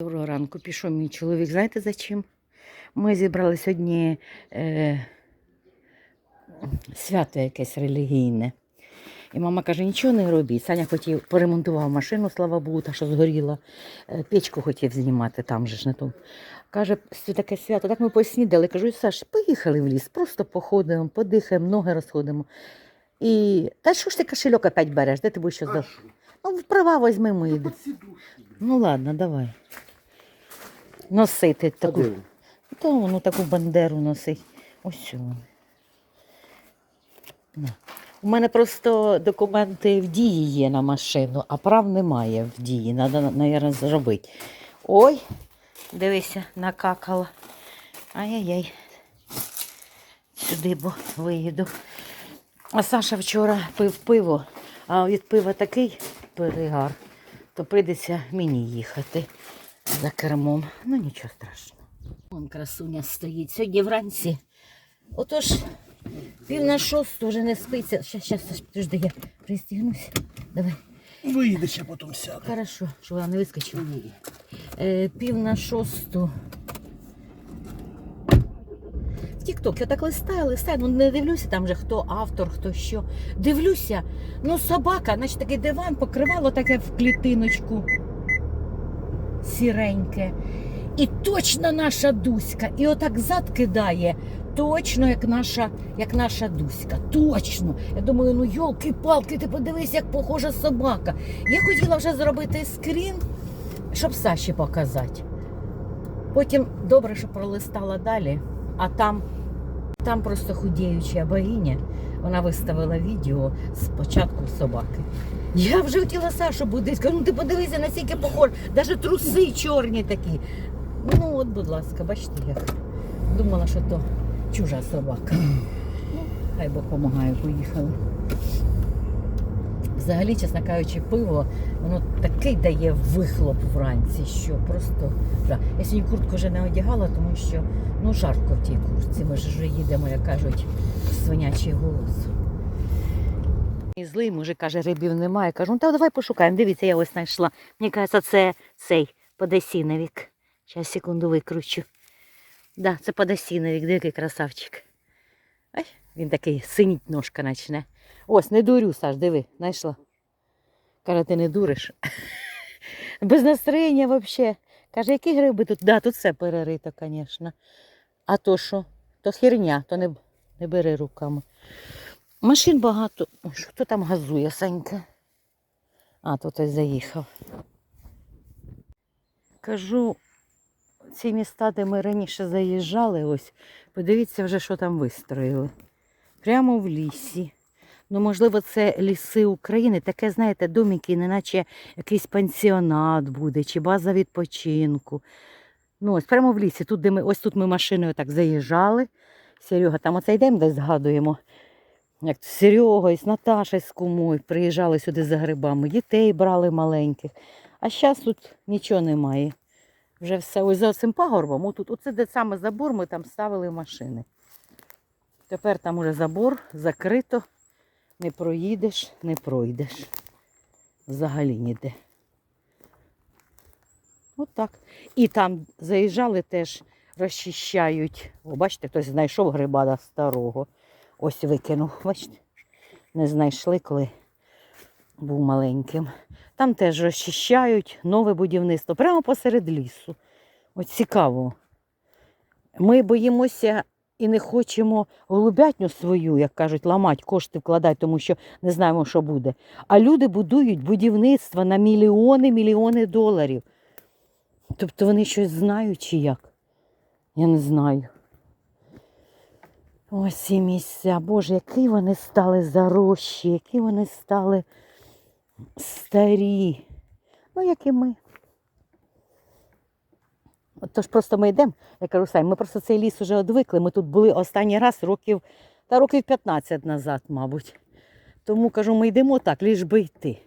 Доброго ранку пішов мій чоловік. Знаєте за чим? Ми зібрали сьогодні е, свято якесь релігійне. І мама каже, нічого не робіть. Саня хотів, поремонтував машину, слава Богу, та що згоріла. Е, Печку хотів знімати там же ж на тому. Каже, «Це таке свято, так ми поснідали. Кажу, Саш, поїхали в ліс, просто походимо, подихаємо, ноги розходимо. І та що ж ти кошельок опять береш? Де ти будеш? А за- Ну, права і йди. Ну ладно, давай. Носити таку. Та воно таку бандеру носить. Ось цього. У мене просто документи в дії є на машину, а прав немає в дії. Треба, мабуть, зробити. Ой, дивися, накакала. Ай-яй-яй. Сюди бо виїду. А Саша вчора пив пиво, а від пива такий перегар, то прийдеться мені їхати за кермом. Ну нічого страшного. Вон красуня стоїть. Сьогодні вранці. Отож, пів на шосту вже не спиться. Щас, щас, підожди, я пристігнусь. Давай. Вийде ще потім сяде. Хорошо, що вона не вискочила. Е, пів на шосту. В Тік-Ток я так листаю, листаю, ну не дивлюся там же хто автор, хто що. Дивлюся, ну собака, значить такий диван покривало таке в клітиночку. Сіреньке. І точно наша Дуська. І отак зад кидає. Точно, як наша, як наша Дуська. Точно. Я думаю, ну йолки-палки, ти подивись, як похожа собака. Я хотіла вже зробити скрін, щоб Саші показати. Потім добре, що пролистала далі, а там, там просто худіюча богиня. Вона виставила відео з початку собаки. Я вже хотіла Сашу будити. Кажу, ну ти подивися, наскільки похож, навіть труси чорні такі. Ну, от, будь ласка, бачите, як. Думала, що то чужа собака. Ну, хай Бог помагає, поїхали. Взагалі, чесно кажучи, пиво, воно такий дає вихлоп вранці, що просто. жах. Я сьогодні куртку вже не одягала, тому що ну, жарко в тій куртці. Ми ж вже їдемо, як кажуть, свинячий голос. І злий мужик каже, рибів немає. Кажу, ну та давай пошукаємо. Дивіться, я ось знайшла. Мені кажеться, це цей подосіновік. Зараз секунду викручу. Да, це подосіновік, дикий красавчик. Ай, він такий синіть ножка начне. Ось, не дурю, Саш, диви, знайшла. Каже, ти не дуриш. Без настроєння взагалі. Каже, які гриби тут? Да, тут все перерито, звісно. А то що? То херня, то не, не бери руками. Машин багато. Ой, хто там газує, Санька? А, тут хтось заїхав. Кажу, ці міста, де ми раніше заїжджали, ось, подивіться вже, що там вистроїли. Прямо в лісі. Ну, можливо, це ліси України. Таке, знаєте, домики, неначе якийсь пансіонат буде, чи база відпочинку. Ну, ось прямо в лісі. Тут, де ми, ось тут ми машиною так заїжджали. Серега, там оце йдемо, десь згадуємо. Як з Серегою, з Наташею, з кумою приїжджали сюди за грибами, дітей брали маленьких. А зараз тут нічого немає. Вже все ось за цим пагорбом. Отут, оце де саме забор, ми там ставили машини. Тепер там уже забор закрито, не проїдеш, не пройдеш. Взагалі ніде. Отак. І там заїжджали теж, розчищають. О, бачите, хтось знайшов грибада старого. Ось викинув. Бачите? Не знайшли, коли був маленьким. Там теж розчищають нове будівництво прямо посеред лісу. Ось цікаво. Ми боїмося і не хочемо голубятню свою, як кажуть, ламати, кошти вкладати, тому що не знаємо, що буде. А люди будують будівництва на мільйони, мільйони доларів. Тобто вони щось знають чи як? Я не знаю. Ось ці місця. Боже, які вони стали зарощі, які вони стали старі. Ну, як і ми. Тож просто ми йдемо, я кажу, Сань, ми просто цей ліс вже одвикли. Ми тут були останній раз років, та років 15 назад, мабуть. Тому кажу, ми йдемо так, ліж би йти.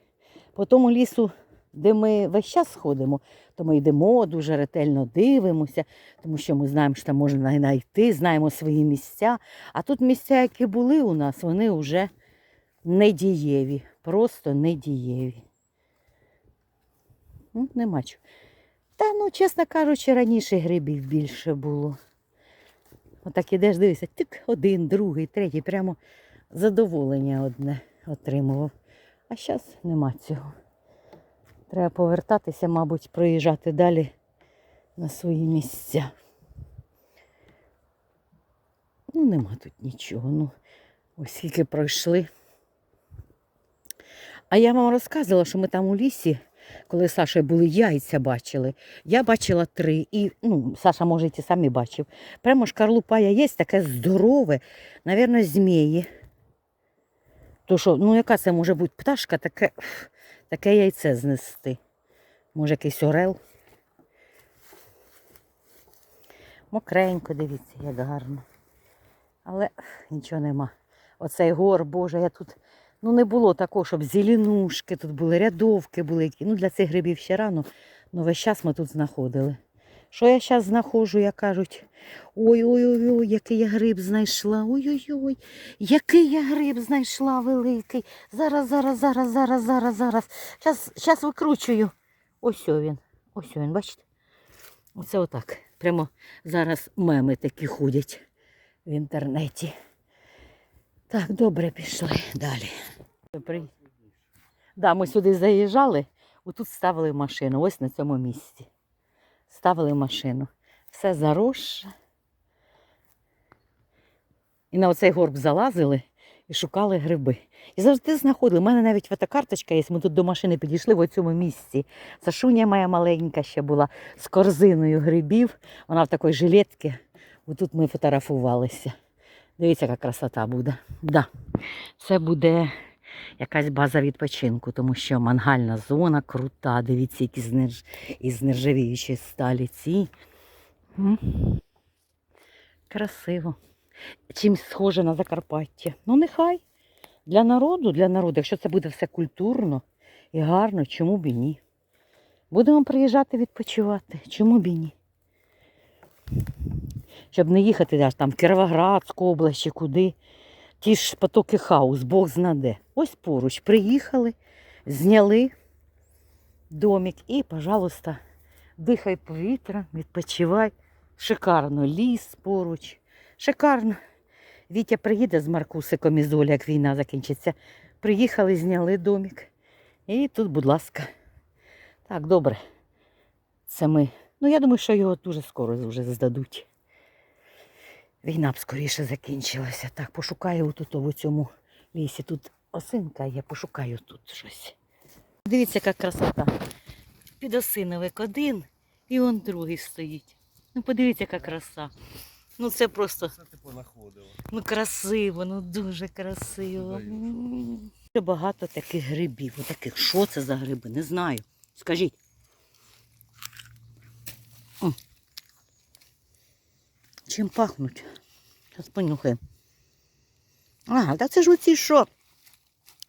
По тому лісу, де ми весь час ходимо, то ми йдемо, дуже ретельно дивимося, тому що ми знаємо, що там можна знайти, знаємо свої місця. А тут місця, які були у нас, вони вже недієві, просто недієві. Ну, нема чого. Та ну, чесно кажучи, раніше грибів більше було. Отак ідеш, дивишся, тик один, другий, третій, прямо задоволення одне отримував. А зараз нема цього. Треба повертатися, мабуть, проїжджати далі на свої місця. Ну, нема тут нічого. Ну, ось скільки пройшли. А я вам розказувала, що ми там у лісі, коли з були яйця бачили. Я бачила три. І ну, Саша, може, і самі бачив. Прямо шкарлупа яєць таке здорове, навірно, змії. То що, ну яка це може бути пташка, таке, таке яйце знести? Може, якийсь орел? Мокренько, дивіться, як гарно. Але нічого нема. Оцей гор, Боже, я тут. Ну не було такого, щоб зеленушки тут були, рядовки були. Ну для цих грибів ще рано, ну весь час ми тут знаходили. Що я зараз знаходжу, як кажуть, ой-ой-ой, який я гриб знайшла. Ой-ой-ой, який я гриб знайшла великий. Зараз, зараз, зараз, зараз, зараз, зараз. Зараз, викручую. Ось він. Ось він, бачите? Оце отак. Прямо зараз меми такі ходять в інтернеті. Так, добре, пішли далі. При... Да, ми сюди заїжджали, отут ставили машину, ось на цьому місці. Ставили машину. Все заросше. І на оцей горб залазили і шукали гриби. І завжди знаходили. У мене навіть фотокарточка є, ми тут до машини підійшли в цьому місці. Сашуня моя маленька ще була з корзиною грибів. Вона в такій жилетці. Отут ми фотографувалися. Дивіться, яка красота буде. Да. Це буде якась база відпочинку, тому що мангальна зона крута. Дивіться, які з нерж... із нержавіючої сталі ці. Красиво. Чимсь схоже на Закарпаття. Ну, нехай. Для народу, для народу, якщо це буде все культурно і гарно, чому б і ні? Будемо приїжджати відпочивати. Чому б і ні? Щоб не їхати аж там в Кіровоградську область чи куди. Ті ж потоки хаос, Бог знаде. Ось поруч приїхали, зняли домик і, пожалуйста, дихай повітря, відпочивай. Шикарно, ліс поруч. Шикарно. Вітя приїде з Маркусиком із Олі, як війна закінчиться. Приїхали, зняли домик. І тут, будь ласка. Так, добре. Це ми. Ну, я думаю, що його дуже скоро вже здадуть. Війна б скоріше закінчилася. Так, пошукаю тут у цьому лісі. Тут осинка, я пошукаю тут щось. Дивіться, яка красота. Підосиновик один і он другий стоїть. Ну подивіться, яка краса. Ну це просто Це ти понаходила. ну, красиво, ну дуже красиво. Багато таких грибів. Отаких. Що це за гриби? Не знаю. Скажіть. Чим пахнуть? Зараз понюхаємо. Ага, та це ж оці що?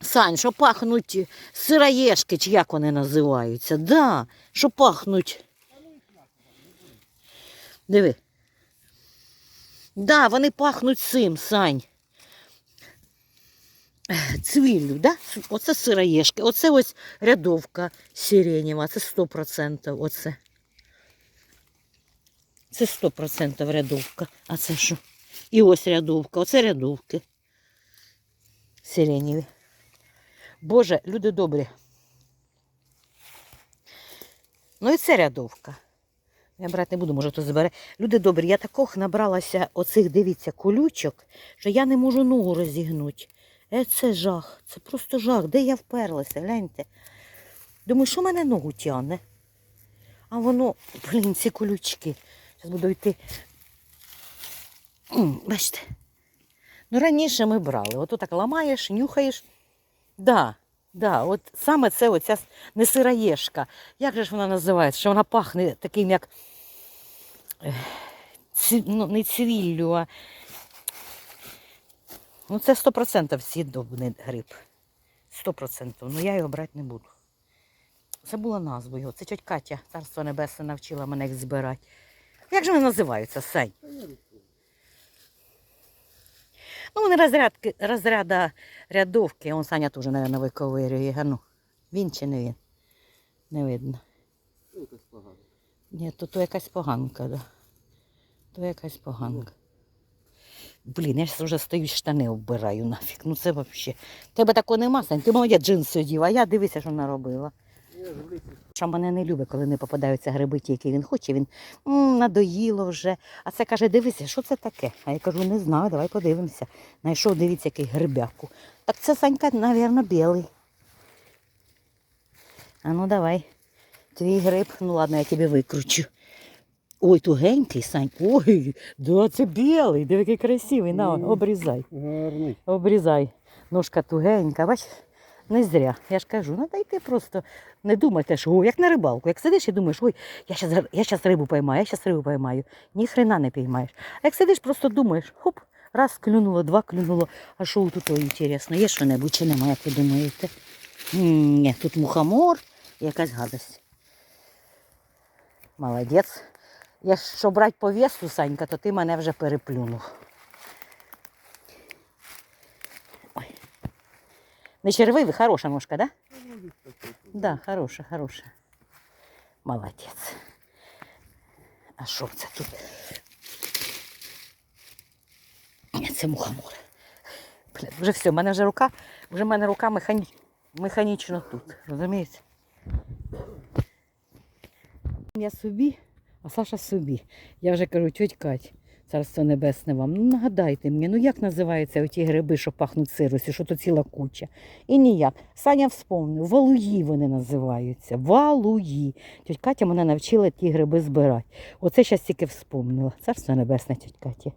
Сань, що пахнуть сироєшки, чи як вони називаються? Да, що пахнуть. Диви. Да, вони пахнуть цим, Сань. Цвіллю, да? Оце сироєшки, оце ось рядовка сиренєва, це 100% оце. Це 100% рядовка. А це що? І ось рядовка, оце рядовки. Сиренєві. Боже, люди добрі. Ну і це рядовка. Я брати не буду, може хто забере. Люди добрі, я таких набралася оцих, дивіться, колючок, що я не можу ногу розігнути. Е, це жах, це просто жах. Де я вперлася, гляньте. Думаю, що мене ногу тягне? А воно, блін, ці колючки. Зараз буду йти. Бачите. Ну, раніше ми брали. Ото так ламаєш, нюхаєш. Да, да, от саме це оця не сироєшка. Як же ж вона називається? Що вона пахне таким, як ці, ну, не цвіллю, а ну це 100% сідобний гриб. 100%. Ну я його брати не буду. Забула назву його. Це тьоть Катя, царство небесне, навчила мене їх збирати. Як же вони називаються, Сань? Ну, вони розрядки, розряда рядовки. Он Саня теж, мабуть, виковирює. Ну, він чи не він? Не видно. Ні, то, то якась поганка, да. То якась поганка. Блін, я ж вже стою штани оббираю нафіг. Ну це взагалі. Тебе такого нема, Сань. Ти молодець джинси одів, а я дивися, що наробила. Що мене не любить, коли не попадаються гриби, ті, які він хоче. Він «М, надоїло вже. А це каже, дивися, що це таке? А я кажу, не знаю, давай подивимося. Найшов, дивіться, який грибяку. Так це Санька, мабуть, білий. А ну давай. Твій гриб, ну ладно, я тебе викручу. Ой, тугенький, Сань. Ой, да це білий, диви, який красивий. На, обрізай. Гарний. Обрізай. Ножка тугенька, бач, не зря. Я ж кажу, ну дайте просто не думайте, що о, як на рибалку. Як сидиш і думаєш, ой, я щас, я рибу поймаю, я щас рибу поймаю. Ні хрена не піймаєш. А як сидиш, просто думаєш, хоп, раз клюнуло, два клюнуло. А що тут інтересно? Є що-небудь чи нема, як ви думаєте? Ні, тут мухомор і якась гадость. Молодець. Якщо брати по весу, Санька, то ти мене вже переплюнув. Не червивий, хороша ножка, да? Да, хороша, хороша. Молодець. А що це тут? Ні, Це мухомор. Бля, вже все, в мене вже рука, вже в мене рука механі... механічно тут. Розумієте? Я собі, а Саша собі. Я вже кажу, тьоть Кать, царство небесне вам. Ну нагадайте мені, ну як називаються оті гриби, що пахнуть сирості, що то ціла куча. І ніяк. Саня вспомнив, валуї вони називаються. Валуї. Тьоть Катя мене навчила ті гриби збирати. Оце зараз тільки вспомнила. Царство небесне, тьоть Катя.